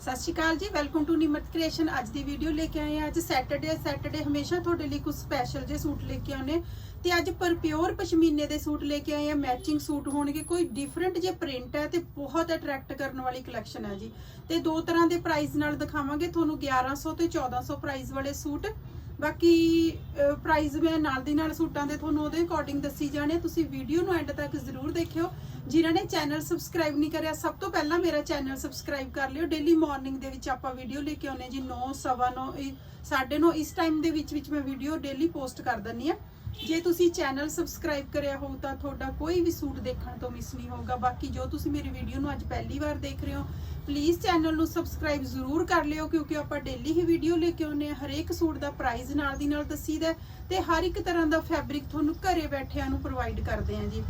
ਸਤਿ ਸ਼੍ਰੀ ਅਕਾਲ ਜੀ welcome to Nimrat creation ਅੱਜ ਦੀ ਵੀਡੀਓ ਲੈ ਕੇ ਆਏ ਹਾਂ। ਅੱਜ ਸੈਟਰਡੇ ਸੈਟਰਡੇ ਹਮੇਸ਼ਾ ਤੁਹਾਡੇ ਲਈ ਕੁਝ ਸਪੈਸ਼ਲ ਜੇ ਸੂਟ ਲੈ ਕੇ ਆਉਨੇ ਤੇ ਅੱਜ ਪਰ ਪਿਓਰ ਪਸ਼ਮੀਨੇ ਦੇ ਸੂਟ ਲੈ ਕੇ ਆਏ ਆ ਮੈਚਿੰਗ ਸੂਟ ਹੋਣਗੇ। ਕੋਈ ਡਿਫਰੈਂਟ ਜੇ ਪ੍ਰਿੰਟ ਹੈ ਤੇ ਬਹੁਤ ਅਟਰੈਕਟ ਕਰਨ ਵਾਲੀ ਕਲੈਕਸ਼ਨ ਹੈ ਜੀ। ਤੇ ਦੋ ਤਰ੍ਹਾਂ ਦੇ ਪ੍ਰਾਈਸ ਨਾਲ ਦਿਖਾਵਾਂਗੇ। ਤੁਹਾਨੂੰ 1100 ਤੇ 1400 ਪ੍ਰਾਈਸ ਵਾਲੇ ਸੂਟ। ਬਾਕੀ ਪ੍ਰਾਈਸ ਮੈਂ ਨਾਲ ਦੀ ਨਾਲ ਸੂਟਾਂ ਦੇ ਤੁਹਾਨੂੰ ਉਹਦੇ ਅਕੋਰਡਿੰਗ ਦੱਸੀ ਜਾਣੇ ਤੁਸੀਂ ਵੀਡੀਓ ਨੂੰ ਐਂਡ ਤੱਕ ਜ਼ਰੂਰ ਦੇਖਿਓ। ਜਿਨ੍ਹਾਂ ਨੇ ਚੈਨਲ ਸਬਸਕ੍ਰਾਈਬ ਨਹੀਂ ਕਰਿਆ, ਸਭ ਤੋਂ ਪਹਿਲਾਂ ਮੇਰਾ ਚੈਨਲ ਸਬਸਕ੍ਰਾਈਬ ਕਰ ਲਿਓ। ਡੇਲੀ ਮਾਰਨਿੰਗ ਦੇ ਵਿੱਚ ਆਪਾਂ ਵੀਡੀਓ ਲੈ ਕੇ ਆਉਨੇ ਜੀ 9 ਸਵਾ 9 9:30 ਇਸ ਟਾਈਮ ਦੇ ਵਿੱਚ ਵਿੱਚ ਮੈਂ ਵੀਡੀਓ ਡੇਲੀ ਪੋਸਟ ਕਰ ਦਿੰਨੀ ਆ ਜੇ ਤੁਸੀਂ ਚੈਨਲ ਸਬਸਕ੍ਰਾਈਬ ਕਰਿਆ ਹੋ ਤਾਂ ਤੁਹਾਡਾ ਕੋਈ ਵੀ ਸੂਟ ਦੇਖਣ ਤੋਂ ਮਿਸ ਨਹੀਂ ਹੋਊਗਾ। ਬਾਕੀ ਜੋ ਤੁਸੀਂ ਮੇਰੀ ਵੀਡੀਓ ਨੂੰ ਅੱਜ ਪਹਿਲੀ ਵਾਰ ਦੇਖ ਰਹੇ ਹੋ ਪਲੀਜ਼ ਚੈਨਲ ਨੂੰ ਸਬਸਕ੍ਰਾਈਬ ਜ਼ਰੂਰ ਕਰ ਲਿਓ, ਕਿਉਂਕਿ ਆਪਾਂ ਡੇਲੀ ਹੀ ਵੀਡੀਓ ਲੈ ਕੇ ਆਉਂਦੇ ਆ ਹਰੇਕ ਸੂਟ ਦਾ ਪ੍ਰਾਈਸ ਨਾਲ ਦੀ ਨਾਲ ਦੱਸੀਦਾ ਤੇ ਹਰ ਇੱਕ ਤਰ੍ਹਾਂ ਦਾ ਫੈਬਰਿਕ ਤੁਹਾਨੂੰ ਘਰੇ ਬੈਠਿਆਂ ਨੂੰ ਪ੍ਰੋਵਾਈਡ ਕਰਦੇ ਆ ਜੀ।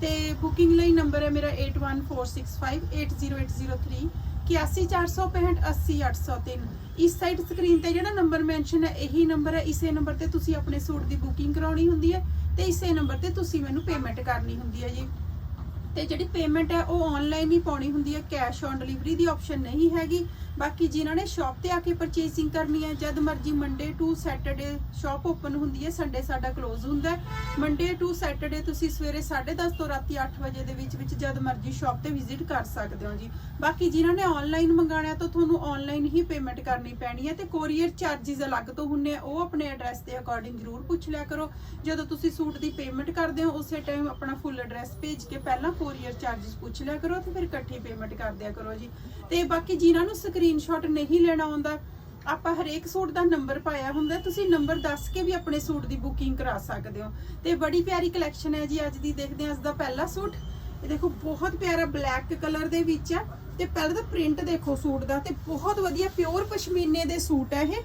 ਤੇ ਬੁਕਿੰਗ ਲਈ ਨੰਬਰ ਹੈ ਮੇਰਾ 8146580803 8146580803 ਇਸ ਸਾਈਡ ਸਕਰੀਨ ਤੇ ਜਿਹੜਾ ਨੰਬਰ ਮੈਂਸ਼ਨ ਹੈ, ਇਹੀ ਨੰਬਰ ਹੈ। ਇਸੇ ਨੰਬਰ ਤੇ ਤੁਸੀਂ ਆਪਣੇ ਸੂਟ ਦੀ ਬੁਕਿੰਗ ਕਰਾਉਣੀ ਹੁੰਦੀ ਹੈ ਤੇ ਇਸੇ ਨੰਬਰ ਤੇ ਤੁਸੀਂ ਮੈਨੂੰ ਪੇਮੈਂਟ ਕਰਨੀ ਹੁੰਦੀ ਹੈ ਜੀ। ਤੇ ਜਿਹੜੀ ਪੇਮੈਂਟ ਹੈ, ਉਹ ਆਨਲਾਈਨ ਹੀ ਪਾਉਣੀ ਹੁੰਦੀ ਹੈ। ਕੈਸ਼ ਔਨ ਡਿਲੀਵਰੀ ਦੀ ਆਪਸ਼ਨ ਨਹੀਂ ਹੈਗੀ। ਬਾਕੀ ਜਿਨ੍ਹਾਂ ਨੇ ਸ਼ਾਪ ਤੇ ਆ ਕੇ ਪਰਚੇਸਿੰਗ ਕਰਨੀ ਹੈ, ਜਦ ਮਰਜ਼ੀ Monday to Saturday shop open ਹੁੰਦੀ ਹੈ ਸੰਡੇ ਸਾਡਾ ਕਲੋਜ਼ ਹੁੰਦਾ ਹੈ। ਮੰਡੇ ਟੂ ਸੈਟਰਡੇ ਤੁਸੀਂ ਸਵੇਰੇ 10:30 ਤੋਂ ਰਾਤੀ 8 ਵਜੇ ਦੇ ਵਿੱਚ ਵਿੱਚ ਜਦ ਮਰਜ਼ੀ ਸ਼ਾਪ ਤੇ ਵਿਜ਼ਿਟ ਕਰ ਸਕਦੇ ਹੋ ਜੀ। ਬਾਕੀ ਜਿਨ੍ਹਾਂ ਨੇ ਆਨਲਾਈਨ ਮੰਗਾਣਾ ਤਾਂ ਤੁਹਾਨੂੰ ਆਨਲਾਈਨ ਹੀ ਪੇਮੈਂਟ ਕਰਨੀ ਪੈਣੀ ਹੈ ਤੇ ਕੋਰੀਅਰ ਚਾਰजेस ਅਲੱਗ ਤੋਂ ਹੁੰਨੇ ਆ, ਉਹ ਆਪਣੇ ਐਡਰੈਸ ਦੇ ਅਕੋਰਡਿੰਗ ਜ਼ਰੂਰ ਪੁੱਛ ਲਿਆ ਕਰੋ। ਜਦੋਂ ਤੁਸੀਂ ਸੂਟ ਦੀ ਪੇਮੈਂਟ ਕਰਦੇ ਹੋ, ਉਸੇ ਟਾਈਮ ਆਪਣਾ ਫੁੱਲ ਐਡਰੈਸ ਭੇਜ ਕੇ ਪਹਿਲਾਂ ਕੋਰੀਅਰ ਚਾਰजेस ਪੁੱਛ ਲਿਆ ਕਰੋ ਤੇ ਫਿਰ ਇਕੱਠੀ ਪੇਮੈਂਟ ਕਰ ਦਿਆ ਕਰੋ ਜੀ। ਤੇ ਬਾਕੀ ਜਿਨ੍ਹਾਂ ਨੂੰ ਸਕਰੀਨ ਸਕਰੀਨਸ਼ਾਟ ਨਹੀਂ ਲੈਣਾ ਆਉਂਦਾ। ਆਪਾਂ ਹਰੇਕ ਸੂਟ ਦਾ ਨੰਬਰ ਪਾਇਆ ਹੁੰਦਾ, ਤੁਸੀਂ ਨੰਬਰ ਦੱਸ ਕੇ ਵੀ ਆਪਣੇ ਸੂਟ ਦੀ ਬੁਕਿੰਗ ਕਰਾ ਸਕਦੇ ਹੋ। ਤੇ ਬੜੀ ਪਿਆਰੀ ਕਲੈਕਸ਼ਨ ਹੈ ਜੀ ਅੱਜ ਦੀ, ਦੇਖਦੇ ਹਾਂ ਅੱਜ ਦਾ ਪਹਿਲਾ ਸੂਟ। ਇਹ ਦੇਖੋ, ਬਹੁਤ ਪਿਆਰਾ ਬਲੈਕ ਕਲਰ ਦੇ ਵਿੱਚ ਹੈ ਤੇ ਪਹਿਲਾਂ ਤਾਂ ਪ੍ਰਿੰਟ ਦੇਖੋ ਸੂਟ ਦਾ, ਤੇ ਬਹੁਤ ਵਧੀਆ ਪਿਓਰ ਪਸ਼ਮੀਨੇ ਦੇ ਸੂਟ ਹੈ ਇਹ।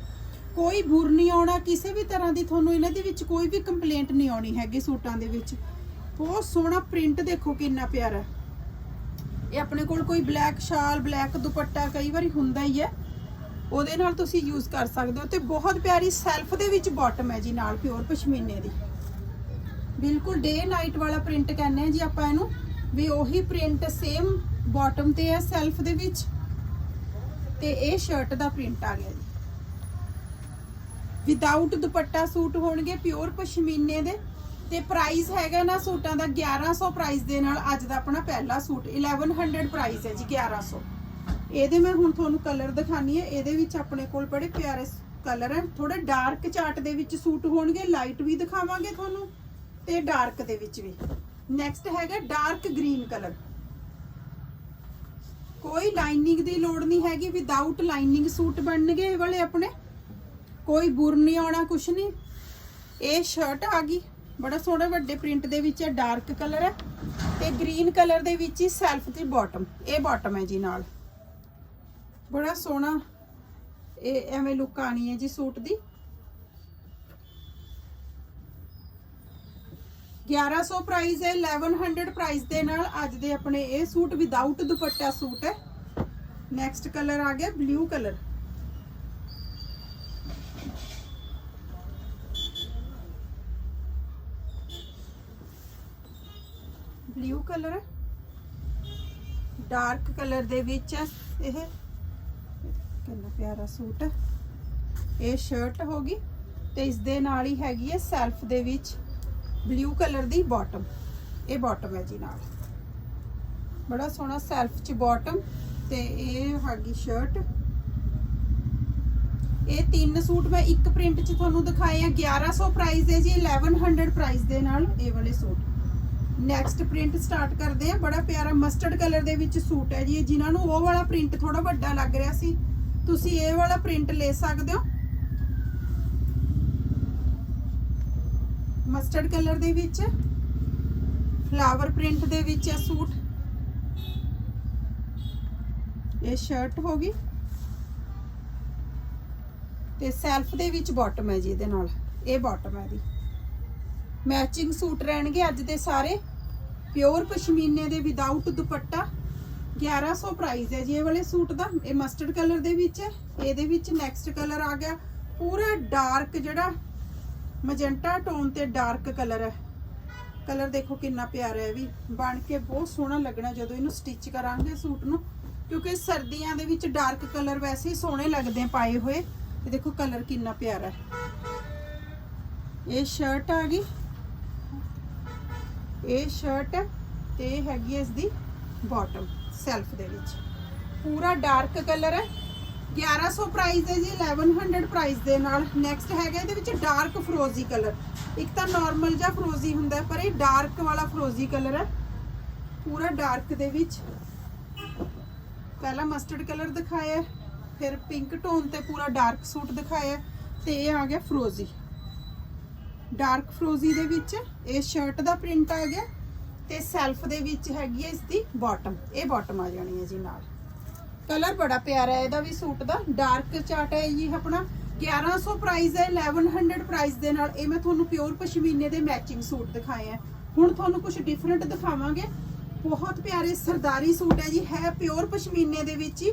ਕੋਈ ਬੁਰ ਨਹੀਂ ਆਉਣਾ, ਕਿਸੇ ਵੀ ਤਰ੍ਹਾਂ ਦੀ ਤੁਹਾਨੂੰ ਇਹਨਾਂ ਦੇ ਵਿੱਚ ਕੋਈ ਵੀ ਕੰਪਲੇਂਟ ਨਹੀਂ ਆਉਣੀ ਹੈਗੀ ਸੂਟਾਂ ਦੇ ਵਿੱਚ। ਬਹੁਤ ਸੋਹਣਾ ਪ੍ਰਿੰਟ ਦੇਖੋ ਕਿੰਨਾ ਪਿਆਰਾ। ਇਹ ਆਪਣੇ ਕੋਲ ਕੋਈ ਬਲੈਕ ਸ਼ਾਲ ਬਲੈਕ ਦੁਪੱਟਾ ਕਈ ਵਾਰੀ ਹੁੰਦਾ ਹੀ ਹੈ। ਉਹਦੇ ਨਾਲ ਤੁਸੀਂ ਯੂਜ਼ ਕਰ ਸਕਦੇ ਹੋ ਤੇ ਬਹੁਤ ਪਿਆਰੀ ਸੈਲਫ ਦੇ ਵਿੱਚ ਬਾਟਮ ਹੈ ਜੀ, ਨਾਲ ਪਿਓਰ ਪਸ਼ਮੀਨੇ ਦੀ। ਬਿਲਕੁਲ ਡੇ ਨਾਈਟ ਵਾਲਾ ਪ੍ਰਿੰਟ ਕਹਿੰਦੇ ਆ ਜੀ ਆਪਾਂ ਇਹਨੂੰ, ਵੀ ਉਹੀ ਪ੍ਰਿੰਟ ਸੇਮ ਬਾਟਮ ਤੇ ਹੈ ਸੈਲਫ ਦੇ ਵਿੱਚ। ਤੇ ਇਹ ਸ਼ਰਟ ਦਾ ਪ੍ਰਿੰਟ ਆ ਗਿਆ ਜੀ। ਵਿਦਆਊਟ ਦੁਪੱਟਾ ਸੂਟ ਹੋਣਗੇ ਪਿਓਰ ਪਸ਼ਮੀਨੇ ਦੇ। ਤੇ ਪ੍ਰਾਈਸ ਹੈਗਾ ਨਾ ਸੂਟਾਂ ਦਾ 1100 ਪ੍ਰਾਈਸ ਦੇ ਨਾਲ ਅੱਜ ਦਾ ਆਪਣਾ ਪਹਿਲਾ ਸੂਟ 1100 ਪ੍ਰਾਈਸ ਹੈ ਜੀ 1100 ਇਹਦੇ ਮੈਂ ਹੁਣ ਤੁਹਾਨੂੰ ਕਲਰ ਦਿਖਾਣੀ ਹੈ। ਇਹਦੇ ਵਿੱਚ ਆਪਣੇ ਕੋਲ ਬੜੇ ਪਿਆਰੇ ਕਲਰ ਹੈ। ਥੋੜੇ ਡਾਰਕ ਚਾਰਟ ਦੇ ਵਿੱਚ ਸੂਟ ਹੋਣਗੇ। ਲਾਈਟ ਵੀ ਦਿਖਾਵਾਂਗੇ ਤੁਹਾਨੂੰ ਤੇ ਡਾਰਕ ਦੇ ਵਿੱਚ ਵੀ। ਨੈਕਸਟ ਹੈਗਾ ਡਾਰਕ ਗ੍ਰੀਨ ਕਲਰ ਕੋਈ ਲਾਈਨਿੰਗ ਦੀ ਲੋੜ ਨਹੀਂ ਹੈਗੀ। ਵਿਦਆਊਟ ਲਾਈਨਿੰਗ ਸੂਟ ਬਣਨਗੇ ਇਹ ਵਾਲੇ ਆਪਣੇ। ਕੋਈ ਬੁਰ ਨਹੀਂ ਆਉਣਾ, ਕੁਛ ਨਹੀਂ। ਇਹ ਸ਼ਰਟ ਆ ਗਈ। ਬੜਾ ਸੋਹਣਾ ਵੱਡੇ ਪ੍ਰਿੰਟ ਦੇ ਵਿੱਚ ਹੈ ਡਾਰਕ ਕਲਰ ਹੈ ਤੇ ਗ੍ਰੀਨ ਕਲਰ ਦੇ ਵਿੱਚ ਹੀ ਸੈਲਫ ਦੀ ਬਾਟਮ, ਇਹ ਬਾਟਮ ਹੈ ਜੀ ਨਾਲ। ਬੜਾ ਸੋਹਣਾ ਇਹ ਐਵੇਂ ਲੁੱਕ ਆਣੀ ਹੈ ਜੀ ਸੂਟ ਦੀ। 1100 ਪ੍ਰਾਈਸ ਹੈ 1100 ਪ੍ਰਾਈਸ ਦੇ ਨਾਲ ਅੱਜ ਦੇ ਆਪਣੇ ਇਹ ਸੂਟ ਵਿਦਆਊਟ ਦੁਪੱਟਾ ਸੂਟ ਹੈ। ਨੈਕਸਟ ਕਲਰ ਆ ਗਿਆ blue colour blue colour, dark colour ਦੇ ਵਿੱਚ ਹੈ ਇਹ। ਕਿੰਨਾ ਪਿਆਰਾ ਸੂਟ ਇਹ ਸ਼ਰਟ ਹੋਗੀ ਤੇ ਇਸ ਦੇ ਨਾਲ ਹੀ ਹੈਗੀ ਹੈ ਸੈਲਫ ਦੇ ਵਿੱਚ ਬਲੂ ਕਲਰ ਦੀ ਬਾਟਮ ਇਹ ਬਾਟਮ ਹੈ ਜੀ ਨਾਲ। ਬੜਾ ਸੋਹਣਾ ਸੈਲਫ ਚ ਬਾਟਮ ਤੇ ਇਹ ਹੈਗੀ ਸ਼ਰਟ ਇਹ ਤਿੰਨ ਸੂਟ ਮੈਂ ਇੱਕ ਪ੍ਰਿੰਟ ਚ ਤੁਹਾਨੂੰ ਦਿਖਾਏ ਆ। 1100 ਪ੍ਰਾਈਸ ਦੇ ਜੀ 1100 ਪ੍ਰਾਈਸ ਦੇ ਨਾਲ ਇਹ ਵਾਲੇ ਸੂਟ। ਨੈਕਸਟ ਪ੍ਰਿੰਟ ਸਟਾਰਟ ਕਰਦੇ ਆ ਬੜਾ ਪਿਆਰਾ ਮਸਟਰਡ ਕਲਰ ਦੇ ਵਿੱਚ ਸੂਟ ਹੈ ਜੀ। ਇਹ ਜਿਨ੍ਹਾਂ ਨੂੰ ਉਹ ਵਾਲਾ ਪ੍ਰਿੰਟ ਥੋੜਾ ਵੱਡਾ ਲੱਗ ਰਿਹਾ ਸੀ। ਤੁਸੀਂ ਇਹ ਵਾਲਾ ਪ੍ਰਿੰਟ ਲੈ ਸਕਦੇ ਹੋ। ਮਸਟਰਡ ਕਲਰ ਦੇ ਵਿੱਚ। ਫਲਾਵਰ ਪ੍ਰਿੰਟ ਦੇ ਵਿੱਚ ਹੈ ਸੂਟ। ਇਹ ਸ਼ਰਟ ਹੋ ਗਈ। ਤੇ ਸੈਲਫ ਦੇ ਵਿੱਚ ਬਾਟਮ ਹੈ ਜੀ ਇਹਦੇ ਨਾਲ। ਇਹ ਬਾਟਮ ਹੈ ਦੀ ਮੈਚਿੰਗ ਸੂਟ ਰਹਿਣਗੇ ਅੱਜ ਦੇ ਸਾਰੇ। ਪਿਓਰ ਪਸ਼ਮੀਨੇ ਦੇ ਵਿਦਆਊਟ ਦੁਪੱਟਾ 1100 ਪ੍ਰਾਈਸ ਹੈ ਜੀ ਇਹ ਵਾਲੇ ਸੂਟ ਦਾ। ਇਹ ਮਸਟਰਡ ਕਲਰ ਦੇ ਵਿੱਚ ਹੈ, ਇਹਦੇ ਵਿੱਚ ਨੈਕਸਟ ਕਲਰ ਆ ਗਿਆ। ਪੂਰਾ ਡਾਰਕ ਜਿਹੜਾ ਮਜੈਂਟਾ ਟੋਨ ਤੇ ਡਾਰਕ ਕਲਰ ਹੈ। ਕਲਰ ਦੇਖੋ ਕਿੰਨਾ ਪਿਆਰਾ ਹੈ ਵੀ। ਬਣ ਕੇ ਬਹੁਤ ਸੋਹਣਾ ਲੱਗਣਾ ਜਦੋਂ ਇਹਨੂੰ ਸਟਿਚ ਕਰਾਂਗੇ ਸੂਟ ਨੂੰ। ਕਿਉਂਕਿ ਸਰਦੀਆਂ ਦੇ ਵਿੱਚ ਡਾਰਕ ਕਲਰ ਵੈਸੇ ਹੀ ਸੋਹਣੇ ਲੱਗਦੇ ਪਾਏ ਹੋਏ। ਤੇ ਦੇਖੋ ਕਲਰ ਕਿੰਨਾ ਪਿਆਰਾ ਹੈ। ਇਹ ਸ਼ਰਟ ਆ ਗਈ। ਇਹ ਸ਼ਰਟ ਹੈ ਤੇ ਹੈਗੀ ਹੈ ਇਸ ਦੀ ਬਾਟਮ ਸੈਲਫ ਦੇ ਵਿੱਚ। ਪੂਰਾ ਡਾਰਕ ਕਲਰ ਹੈ। 1100 ਪ੍ਰਾਈਸ ਹੈ ਜੀ 1100 ਪ੍ਰਾਈਸ ਦੇ ਨਾਲ। ਨੈਕਸਟ ਹੈਗਾ ਇਹਦੇ ਵਿੱਚ ਡਾਰਕ ਫਰੋਜ਼ੀ ਕਲਰ ਇੱਕ ਤਾਂ ਨਾਰਮਲ ਜਿਹਾ ਫਰੋਜ਼ੀ ਹੁੰਦਾ ਪਰ ਇਹ ਡਾਰਕ ਵਾਲਾ ਫਰੋਜ਼ੀ ਕਲਰ ਹੈ। ਪੂਰਾ ਡਾਰਕ ਦੇ ਵਿੱਚ। ਪਹਿਲਾਂ ਮਸਟਰਡ ਕਲਰ ਦਿਖਾਇਆ ਫਿਰ ਪਿੰਕ ਟੋਨ ਤੇ ਪੂਰਾ ਡਾਰਕ ਸੂਟ ਦਿਖਾਇਆ ਹੈ, ਤੇ ਇਹ ਆ ਗਿਆ ਫਰੋਜ਼ੀ ਡਾਰਕ ਫਰੋਜ਼ੀ ਦੇ ਵਿੱਚ, ਇਹ ਸ਼ਰਟ ਦਾ ਪ੍ਰਿੰਟ ਆ ਗਿਆ ਤੇ ਸੈਲਫ ਦੇ ਵਿੱਚ ਹੈਗੀ ਹੈ ਇਸ ਦੀ ਬਾਟਮ ਇਹ ਬਾਟਮ ਆ ਜਾਣੀ ਹੈ ਜੀ ਨਾਲ। ਕਲਰ ਬੜਾ ਪਿਆਰਾ ਹੈ, ਇਹਦਾ ਵੀ ਸੂਟ ਦਾ ਡਾਰਕ ਚਾਰਟ ਹੈ ਜੀ ਆਪਣਾ। 1100 ਪ੍ਰਾਈਸ ਹੈ 1100 ਪ੍ਰਾਈਸ ਦੇ ਨਾਲ। ਇਹ ਮੈਂ ਤੁਹਾਨੂੰ ਪਿਓਰ ਪਸ਼ਮੀਨੇ ਦੇ ਮੈਚਿੰਗ ਸੂਟ ਦਿਖਾਏ ਆ। ਹੁਣ ਤੁਹਾਨੂੰ ਕੁਝ ਡਿਫਰੈਂਟ ਦਿਖਾਵਾਂਗੇ। ਬਹੁਤ ਪਿਆਰੇ ਸਰਦਾਰੀ ਸੂਟ ਹੈ ਜੀ, ਹੈ ਪਿਓਰ ਪਸ਼ਮੀਨੇ ਦੇ ਵਿੱਚ ਹੀ।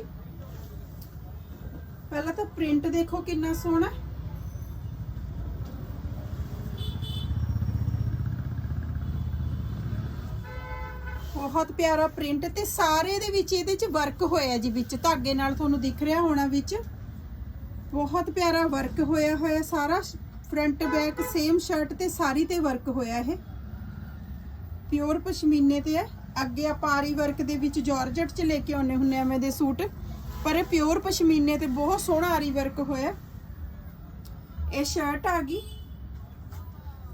ਪਹਿਲਾਂ ਤਾਂ ਪ੍ਰਿੰਟ ਦੇਖੋ ਕਿੰਨਾ ਸੋਹਣਾ। ਬਹੁਤ ਪਿਆਰਾ ਪ੍ਰਿੰਟ ਤੇ ਸਾਰੇ ਦੇ ਵਿੱਚ ਇਹਦੇ ਚ ਵਰਕ ਹੋਇਆ ਜੀ ਵਿੱਚ। ਧਾਗੇ ਨਾਲ ਤੁਹਾਨੂੰ ਦਿਖ ਰਿਹਾ ਹੋਣਾ ਵਿੱਚ। ਬਹੁਤ ਪਿਆਰਾ ਵਰਕ ਹੋਇਆ ਹੋਇਆ, ਸਾਰਾ ਫਰੰਟ ਬੈਕ ਸੇਮ ਸ਼ਰਟ ਤੇ ਸਾਰੀ ਤੇ ਵਰਕ ਹੋਇਆ ਇਹ। ਪਿਓਰ ਪਸ਼ਮੀਨੇ ਤੇ ਹੈ। ਅੱਗੇ ਆਪਾਂ ਆਰੀ ਵਰਕ ਦੇ ਵਿੱਚ ਜਾਰਜਟ ਚ ਲੈ ਕੇ ਆਉਨੇ ਹੁੰਨੇ ਐਵੇਂ ਦੇ ਸੂਟ। ਪਰ ਇਹ ਪਿਓਰ ਪਸ਼ਮੀਨੇ ਤੇ ਬਹੁਤ ਸੋਹਣਾ ਆਰੀ ਵਰਕ ਹੋਇਆ। ਇਹ ਸ਼ਰਟ ਆ ਗਈ।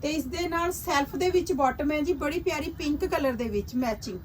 ਤੇ ਇਸ ਦੇ ਨਾਲ ਸੈਲਫ ਦੇ ਵਿੱਚ ਬਾਟਮ ਹੈ ਜੀ, ਬੜੀ ਪਿਆਰੀ ਪਿੰਕ ਕਲਰ ਦੇ ਵਿੱਚ ਮੈਚਿੰਗ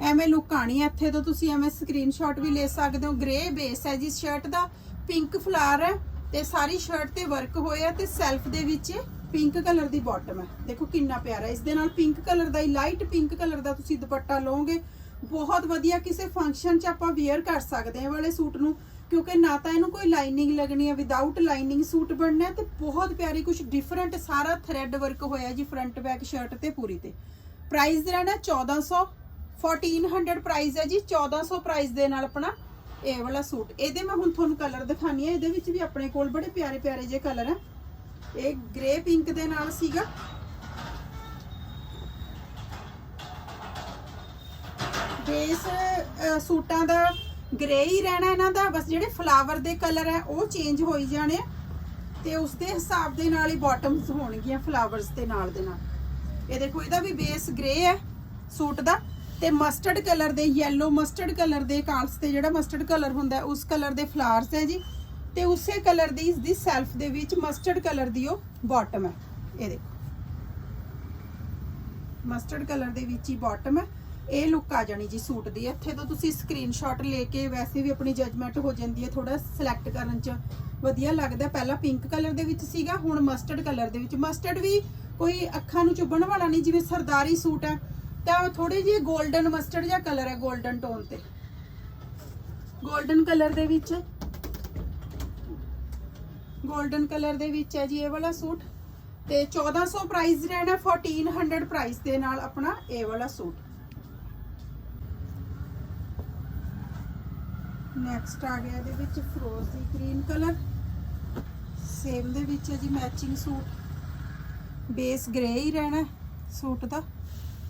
ਐਵੇਂ ਲੁੱਕ ਆਣੀ ਹੈ ਇੱਥੇ ਤੋਂ, ਤੁਸੀਂ ਐਵੇਂ ਸਕਰੀਨਸ਼ਾਟ ਵੀ ਲੈ ਸਕਦੇ ਹੋ। ਗ੍ਰੇ ਬੇਸ ਹੈ ਜੀ ਸ਼ਰਟ ਦਾ ਪਿੰਕ ਫਲਾਰ ਹੈ ਤੇ ਸਾਰੀ ਸ਼ਰਟ ਤੇ ਵਰਕ ਹੋਇਆ ਤੇ ਸੈਲਫ ਦੇ ਵਿੱਚ ਪਿੰਕ ਕਲਰ ਦੀ ਬਾਟਮ ਹੈ। ਦੇਖੋ ਕਿੰਨਾ ਪਿਆਰਾ ਇਸ ਦੇ ਨਾਲ ਪਿੰਕ ਕਲਰ ਦਾ ਹੀ ਲਾਈਟ ਪਿੰਕ ਕਲਰ ਦਾ ਤੁਸੀਂ ਦੁਪੱਟਾ ਲਓਗੇ। ਬਹੁਤ ਵਧੀਆ ਕਿਸੇ ਫੰਕਸ਼ਨ 'ਚ ਆਪਾਂ ਵੇਅਰ ਕਰ ਸਕਦੇ ਹਾਂ। ਵਾਲੇ ਸੂਟ ਨੂੰ ਕਿਉਂਕਿ ਨਾ ਤਾਂ ਇਹਨੂੰ ਕੋਈ ਲਾਈਨਿੰਗ ਲੱਗਣੀ ਹੈ ਵਿਦਆਊਟ ਲਾਈਨਿੰਗ ਸੂਟ ਬਣਨਾ ਹੈ ਤੇ ਬਹੁਤ ਪਿਆਰੀ ਕੁਝ ਡਿਫਰੈਂਟ ਸਾਰਾ ਥ੍ਰੈਡ ਵਰਕ ਹੋਇਆ ਜੀ ਫਰੰਟ ਬੈਕ ਸ਼ਰਟ ਤੇ ਪੂਰੀ ਤੇ। ਪ੍ਰਾਈਸ ਰਹਿਣਾ 1400 1400 ਪ੍ਰਾਈਸ ਹੈ ਜੀ 1400 ਪ੍ਰਾਈਸ ਦੇ ਨਾਲ ਆਪਣਾ ਇਹ ਵਾਲਾ ਸੂਟ ਇਹਦੇ ਮੈਂ ਹੁਣ ਤੁਹਾਨੂੰ ਕਲਰ ਦਿਖਾਣੀ ਹੈ ਇਹਦੇ ਵਿੱਚ ਵੀ ਆਪਣੇ ਕੋਲ ਬੜੇ ਪਿਆਰੇ ਪਿਆਰੇ ਜਿਹੇ ਕਲਰ ਹੈ ਇਹ ਗ੍ਰੇ ਪਿੰਕ ਦੇ ਨਾਲ ਸੀਗਾ। ਬੇਸ ਸੂਟਾਂ ਦਾ ਗ੍ਰੇ ਹੀ ਰਹਿਣਾ ਇਹਨਾਂ ਦਾ, ਬਸ ਜਿਹੜੇ ਫਲਾਵਰ ਦੇ ਕਲਰ ਹੈ, ਉਹ ਚੇਂਜ ਹੋਈ ਜਾਣੇ ਆ। ਤੇ ਉਸ ਦੇ ਹਿਸਾਬ ਦੇ ਨਾਲ ਹੀ ਬਾਟਮਸ ਹੋਣਗੀਆਂ ਫਲਾਵਰਸ ਦੇ ਨਾਲ ਦੇ ਨਾਲ। ਇਹ ਦੇਖੋ, ਇਹਦਾ ਵੀ ਬੇਸ ਗ੍ਰੇ ਹੈ, ਸੂਟ ਦਾ। ਤੇ ਮਸਟਰਡ ਕਲਰ ਦੇ ਯੈਲੋ ਮਸਟਰਡ ਕਲਰ ਦੇ ਕਾਲਸ ਤੇ ਜਿਹੜਾ ਮਸਟਰਡ ਕਲਰ ਹੁੰਦਾ ਉਸ ਕਲਰ ਦੇ ਫਲਾਵਰਸ ਹੈ ਜੀ। ਤੇ ਉਸੇ ਕਲਰ ਦੀ ਇਸ ਦੀ ਸੈਲਫ ਦੇ ਵਿੱਚ ਮਸਟਰਡ ਕਲਰ ਦੀ ਉਹ ਬਾਟਮ ਹੈ। ਇਹ ਦੇਖੋ। ਮਸਟਰਡ ਕਲਰ ਦੇ ਵਿੱਚ ਹੀ ਬਾਟਮ ਹੈ। ਇਹ ਲੁੱਕ ਆ ਜਾਣੀ ਜੀ ਸੂਟ ਦੀ। ਇੱਥੇ ਤੋਂ ਤੁਸੀਂ ਸਕਰੀਨਸ਼ਾਟ ਲੈ ਕੇ ਵੈਸੇ ਵੀ ਆਪਣੀ ਜਜਮੈਂਟ ਹੋ ਜਾਂਦੀ ਹੈ ਥੋੜਾ ਸਿਲੈਕਟ ਕਰਨ 'ਚ ਵਧੀਆ ਲੱਗਦਾ। ਪਹਿਲਾਂ ਪਿੰਕ ਕਲਰ ਦੇ ਵਿੱਚ ਸੀਗਾ, ਹੁਣ ਮਸਟਰਡ ਕਲਰ ਦੇ ਵਿੱਚ। ਮਸਟਰਡ ਵੀ ਕੋਈ ਅੱਖਾਂ ਨੂੰ ਚੁੱਭਣ ਵਾਲਾ ਨਹੀਂ, ਜਿਵੇਂ ਸਰਦਾਰੀ ਸੂਟ ਹੈ, ਤਾਂ ਥੋੜੇ ਜਿਹੇ ਗੋਲਡਨ ਮਸਟਰਡ ਜਿਹਾ ਕਲਰ ਹੈ ਗੋਲਡਨ ਟੋਨ ਤੇ। ਗੋਲਡਨ ਕਲਰ ਦੇ ਵਿੱਚ ਗੋਲਡਨ ਕਲਰ ਦੇ ਵਿੱਚ ਹੈ ਜੀ ਇਹ ਵਾਲਾ ਸੂਟ। ਤੇ 1400 ਪ੍ਰਾਈਸ ਰਹਿਣਾ 1400 ਪ੍ਰਾਈਸ ਦੇ ਨਾਲ ਆਪਣਾ ਇਹ ਵਾਲਾ ਸੂਟ। ਨੈਕਸਟ ਆ ਗਿਆ ਇਹਦੇ ਵਿੱਚ ਫਰੋਜ਼ੀ ਗ੍ਰੀਨ ਕਲਰ ਸੇਮ ਦੇ ਵਿੱਚ ਹੈ ਜੀ ਮੈਚਿੰਗ ਸੂਟ ਬੇਸ ਗ੍ਰੇ ਹੀ ਰਹਿਣਾ ਸੂਟ ਦਾ।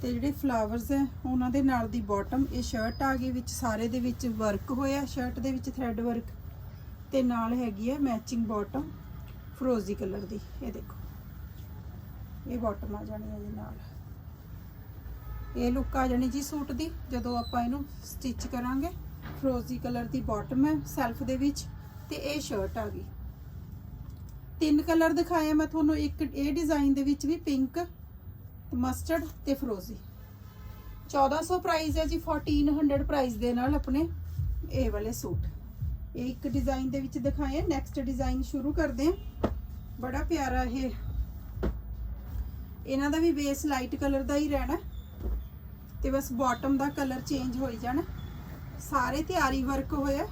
ਤੇ ਜਿਹੜੇ ਫਲਾਵਰਸ ਹੈ, ਉਹਨਾਂ ਦੇ ਨਾਲ ਦੀ ਬਾਟਮ ਇਹ ਸ਼ਰਟ ਆ ਗਈ ਵਿੱਚ। ਸਾਰੇ ਦੇ ਵਿੱਚ ਵਰਕ ਹੋਇਆ ਸ਼ਰਟ ਦੇ ਵਿੱਚ ਥ੍ਰੈਡ ਵਰਕ ਤੇ ਨਾਲ ਹੈਗੀ ਹੈ ਮੈਚਿੰਗ ਬਾਟਮ ਫਰੋਜ਼ੀ ਕਲਰ ਦੀ। ਇਹ ਦੇਖੋ। ਇਹ ਬਾਟਮ ਆ ਜਾਣੀ ਹੈ ਜੀ ਨਾਲ। ਇਹ ਲੁੱਕ ਆ ਜਾਣੀ ਜੀ ਸੂਟ ਦੀ। ਜਦੋਂ ਆਪਾਂ ਇਹਨੂੰ ਸਟਿਚ ਕਰਾਂਗੇ ਫਰੋਜ਼ੀ ਕਲਰ ਦੀ ਬਾਟਮ ਹੈ ਸੈਲਫ ਦੇ ਵਿੱਚ ਤੇ ਇਹ ਸ਼ਰਟ ਆ ਗਈ। ਤਿੰਨ ਕਲਰ ਦਿਖਾਇਆ ਮੈਂ ਤੁਹਾਨੂੰ ਇੱਕ ਇਹ ਡਿਜ਼ਾਈਨ ਦੇ ਵਿੱਚ ਵੀ ਪਿੰਕ ਮਸਟਰਡ ਤੇ ਫਰੋਜ਼ੀ 1400 ਪ੍ਰਾਈਸ ਹੈ ਜੀ 1400 ਪ੍ਰਾਈਸ ਦੇ ਨਾਲ ਆਪਣੇ ਇਹ ਵਾਲੇ ਸੂਟ। ਇਹ ਇੱਕ ਡਿਜ਼ਾਈਨ ਦੇ ਵਿੱਚ ਦਿਖਾਏ ਨੈਕਸਟ ਡਿਜ਼ਾਈਨ ਸ਼ੁਰੂ ਕਰਦੇ ਹਾਂ ਬੜਾ ਪਿਆਰਾ ਇਹ। ਇਹਨਾਂ ਦਾ ਵੀ ਬੇਸ ਲਾਈਟ ਕਲਰ ਦਾ ਹੀ ਰਹਿਣਾ। ਤੇ ਬਸ ਬਾਟਮ ਦਾ ਕਲਰ ਚੇਂਜ ਹੋਈ ਜਾਣਾ। ਸਾਰੇ ਤੇ ਆਰੀ ਵਰਕ ਹੋਇਆ।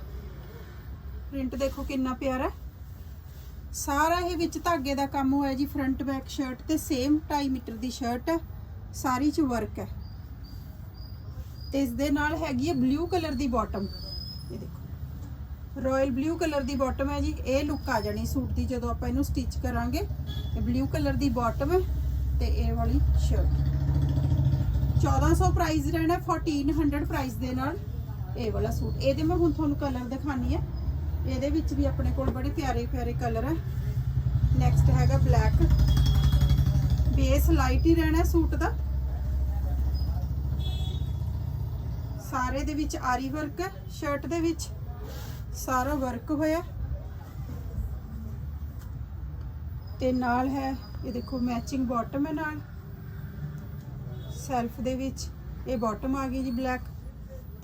ਪ੍ਰਿੰਟ ਦੇਖੋ ਕਿੰਨਾ ਪਿਆਰਾ। ਸਾਰਾ ਇਹ ਵਿੱਚ ਧਾਗੇ ਦਾ ਕੰਮ ਹੋਇਆ ਜੀ ਫਰੰਟ ਬੈਕ ਸ਼ਰਟ ਤੇ ਸੇਮ 2.5 ਮੀਟਰ ਦੀ ਸ਼ਰਟ ਹੈ ਸਾਰੀ ਚ ਵਰਕ ਹੈ। ਤੇ ਇਸ ਦੇ ਨਾਲ ਹੈਗੀ ਹੈ ਬਲੂ ਕਲਰ ਦੀ ਬਾਟਮ ਇਹ ਦੇਖੋ। ਰਾਇਲ ਬਲੂ ਕਲਰ ਦੀ ਬਾਟਮ ਹੈ ਜੀ, ਇਹ ਲੁੱਕ ਆ ਜਾਣੀ ਸੂਟ ਦੀ ਜਦੋਂ ਆਪਾਂ ਇਹਨੂੰ ਸਟਿਚ ਕਰਾਂਗੇ। ਇਹ ਬਲੂ ਕਲਰ ਦੀ ਬਾਟਮ ਹੈ ਤੇ ਇਹ ਵਾਲੀ ਸ਼ਰਟ 1400 ਪ੍ਰਾਈਸ ਰਹਿਣਾ 1400 ਪ੍ਰਾਈਸ ਦੇ ਨਾਲ। ਇਹ ਵਾਲਾ ਸੂਟ। ਇਹਦੇ ਮੈਂ ਹੁਣ ਤੁਹਾਨੂੰ ਕਲਰ ਦਿਖਾਣੀ ਹੈ ਇਹਦੇ ਵਿੱਚ ਵੀ ਆਪਣੇ ਕੋਲ ਬੜੇ ਪਿਆਰੇ ਪਿਆਰੇ ਕਲਰ ਹੈ ਨੈਕਸਟ ਹੈਗਾ ਬਲੈਕ ਬੇਸ ਲਾਈਟ ਹੀ ਰਹਿਣਾ ਸੂਟ ਦਾ। ਸਾਰੇ ਦੇ ਵਿੱਚ ਆਰੀ ਵਰਕ ਹੈ ਸ਼ਰਟ ਦੇ ਵਿੱਚ ਸਾਰਾ ਵਰਕ ਹੋਇਆ। ਤੇ ਨਾਲ ਹੈ, ਇਹ ਦੇਖੋ ਮੈਚਿੰਗ ਬਾਟਮ ਹੈ ਨਾਲ। ਸੈਲਫ ਦੇ ਵਿੱਚ ਇਹ ਬਾਟਮ ਆ ਗਈ ਜੀ ਬਲੈਕ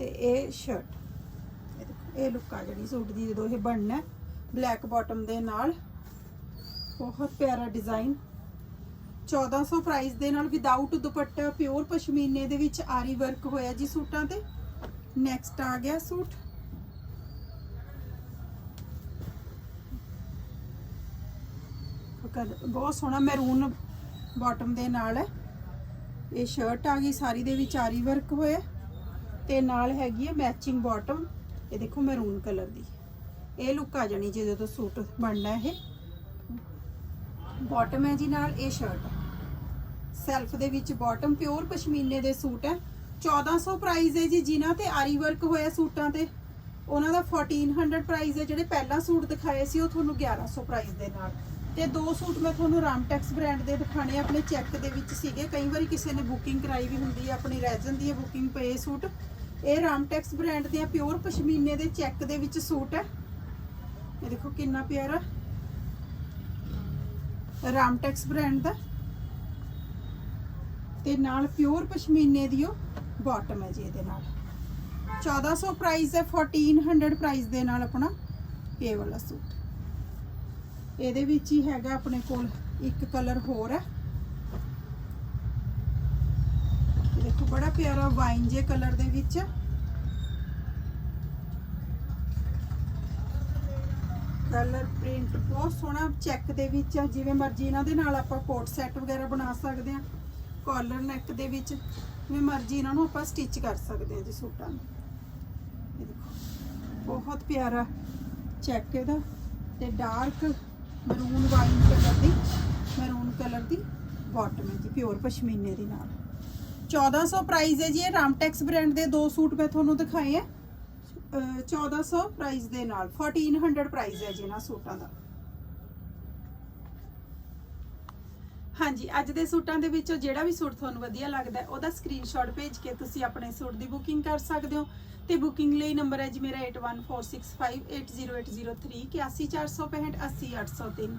ਤੇ ਇਹ ਸ਼ਰਟ ਇਹ ਦੇਖੋ ਇਹ ਲੁੱਕ ਆ ਜਿਹੜੀ ਸੂਟ ਦੀ ਜਦੋਂ ਇਹ ਬਣਨਾ ਬਲੈਕ ਬਾਟਮ ਦੇ ਨਾਲ। ਬਹੁਤ ਪਿਆਰਾ ਡਿਜ਼ਾਈਨ 1400 ਪ੍ਰਾਈਸ ਦੇ ਨਾਲ ਵਿਦਆਊਟ ਦੁਪੱਟਾ ਪਿਓਰ ਪਸ਼ਮੀਨੇ ਦੇ ਵਿੱਚ ਆਰੀ ਵਰਕ ਹੋਇਆ ਜੀ ਸੂਟਾਂ ਤੇ। ਨੈਕਸਟ ਆ ਗਿਆ ਸੂਟ। ਕਲਰ ਬਹੁਤ ਸੋਹਣਾ ਮੈਰੂਨ ਬਾਟਮ ਦੇ ਨਾਲ ਹੈ। ਇਹ ਸ਼ਰਟ ਆ ਗਈ, ਸਾਰੀ ਦੇ ਵਿੱਚ ਆਰੀ ਵਰਕ ਹੋਇਆ। ਤੇ ਨਾਲ ਹੈਗੀ ਹੈ ਮੈਚਿੰਗ ਬਾਟਮ ਇਹ ਦੇਖੋ ਮੈਰੂਨ ਕਲਰ ਦੀ। ਇਹ ਲੁੱਕ ਆ ਜਾਣੀ ਜੇ ਜਦੋਂ ਸੂਟ ਬਣਨਾ ਇਹ। ਬਾਟਮ ਹੈ ਜੀ ਨਾਲ ਇਹ ਸ਼ਰਟ ਸੈਲਫ ਦੇ ਵਿੱਚ ਬਾਟਮ ਪਿਓਰ ਪਸ਼ਮੀਨੇ ਦੇ ਸੂਟ ਹੈ। 1400 ਪ੍ਰਾਈਸ ਹੈ ਜੀ ਜਿਨ੍ਹਾਂ ਤੇ ਆਰੀ ਵਰਕ ਹੋਇਆ ਸੂਟਾਂ ਤੇ। ਉਹਨਾਂ ਦਾ 1400 ਪ੍ਰਾਈਸ ਹੈ। ਜਿਹੜੇ ਪਹਿਲਾਂ ਸੂਟ ਦਿਖਾਏ ਸੀ, ਉਹ ਤੁਹਾਨੂੰ 1100 ਪ੍ਰਾਈਸ ਦੇ ਨਾਲ। ਤੇ ਦੋ ਸੂਟ ਮੈਂ ਤੁਹਾਨੂੰ ਰਾਮਟੈਕਸ ਬ੍ਰਾਂਡ ਦੇ ਦਿਖਾਣੇ ਆਪਣੇ ਚੈੱਕ ਦੇ ਵਿੱਚ ਸੀਗੇ। ਕਈ ਵਾਰੀ ਕਿਸੇ ਨੇ ਬੁਕਿੰਗ ਕਰਾਈ ਵੀ ਹੁੰਦੀ ਹੈ ਆਪਣੀ ਰੈਜਨ ਦੀ ਬੁਕਿੰਗ ਪਏ ਸੂਟ। ਇਹ ਰਾਮਟੈਕਸ ਬ੍ਰਾਂਡ ਦੇ ਆ ਪਿਓਰ ਪਸ਼ਮੀਨੇ ਦੇ ਚੈੱਕ ਦੇ ਵਿੱਚ ਸੂਟ ਹੈ। ਇਹ ਦੇਖੋ ਕਿੰਨਾ ਪਿਆਰਾ। ਰਾਮਟੈਕਸ ਬ੍ਰਾਂਡ ਦਾ। ਤੇ ਨਾਲ ਪਿਓਰ ਪਸ਼ਮੀਨੇ ਦੀ ਉਹ ਬਾਟਮ ਹੈ ਜੀ ਇਹਦੇ ਨਾਲ। 1400 ਪ੍ਰਾਈਸ ਹੈ 1400 ਪ੍ਰਾਈਸ ਦੇ ਨਾਲ ਆਪਣਾ ਇਹ ਵਾਲਾ ਸੂਟ। ਇਹਦੇ ਵਿੱਚ ਹੀ ਹੈਗਾ ਆਪਣੇ ਕੋਲ ਇੱਕ ਕਲਰ ਹੋਰ ਹੈ ਇਹ ਦੇਖੋ, ਬੜਾ ਪਿਆਰਾ ਵਾਈਨ ਜੇ ਕਲਰ ਦੇ ਵਿੱਚ। ਕਲਰ ਪ੍ਰਿੰਟ ਬਹੁਤ ਸੋਹਣਾ ਚੈੱਕ ਦੇ ਵਿੱਚ ਆ, ਜਿਵੇਂ ਮਰਜ਼ੀ ਇਹਨਾਂ ਦੇ ਨਾਲ ਆਪਾਂ ਕੋਟ ਸੈੱਟ ਵਗੈਰਾ ਬਣਾ ਸਕਦੇ ਆ ਕਾਲਰ ਨੈਕ ਦੇ ਵਿੱਚ, ਜਿਵੇਂ ਮਰਜ਼ੀ ਇਹਨਾਂ ਨੂੰ ਆਪਾਂ ਸਟਿਚ ਕਰ ਸਕਦੇ ਆ ਜੀ ਸੂਟਾਂ ਨੂੰ। ਇਹ ਦੇਖੋ, ਬਹੁਤ ਪਿਆਰਾ ਚੈੱਕ ਇਹਦਾ, ਤੇ ਡਾਰਕ ਮਰੂਨ ਵਾਈਨ ਕਲਰ ਦੀ ਮਰੂਨ ਕਲਰ ਦੀ ਬਾਟਮ ਹੈ ਜੀ ਪਿਓਰ ਪਸ਼ਮੀਨੇ ਦੇ ਨਾਲ। 1400 ਪ੍ਰਾਈਸ ਹੈ ਜੀ ਇਹ ਰਾਮਟੈਕਸ ਬ੍ਰਾਂਡ ਦੇ ਦੋ ਸੂਟ ਮੈਂ ਤੁਹਾਨੂੰ ਦਿਖਾਏ ਆ। 1400 ਪ੍ਰਾਈਸ ਦੇ ਨਾਲ 1400 ਪ੍ਰਾਈਸ ਹੈ ਜੀ ਇਹਨਾਂ ਸੂਟਾਂ ਦਾ। ਹਾਂਜੀ ਅੱਜ ਦੇ ਸੂਟਾਂ ਦੇ ਵਿੱਚੋਂ ਜਿਹੜਾ ਵੀ ਸੂਟ ਤੁਹਾਨੂੰ ਵਧੀਆ ਲੱਗਦਾ ਹੈ, ਉਹਦਾ ਸਕਰੀਨਸ਼ਾਟ ਭੇਜ ਕੇ ਤੁਸੀਂ ਆਪਣੇ ਸੂਟ ਦੀ ਬੁਕਿੰਗ ਕਰ ਸਕਦੇ ਹੋ। ਤੇ ਬੁਕਿੰਗ ਲਈ ਨੰਬਰ ਹੈ ਜੀ ਮੇਰਾ 8146580803 81465 80803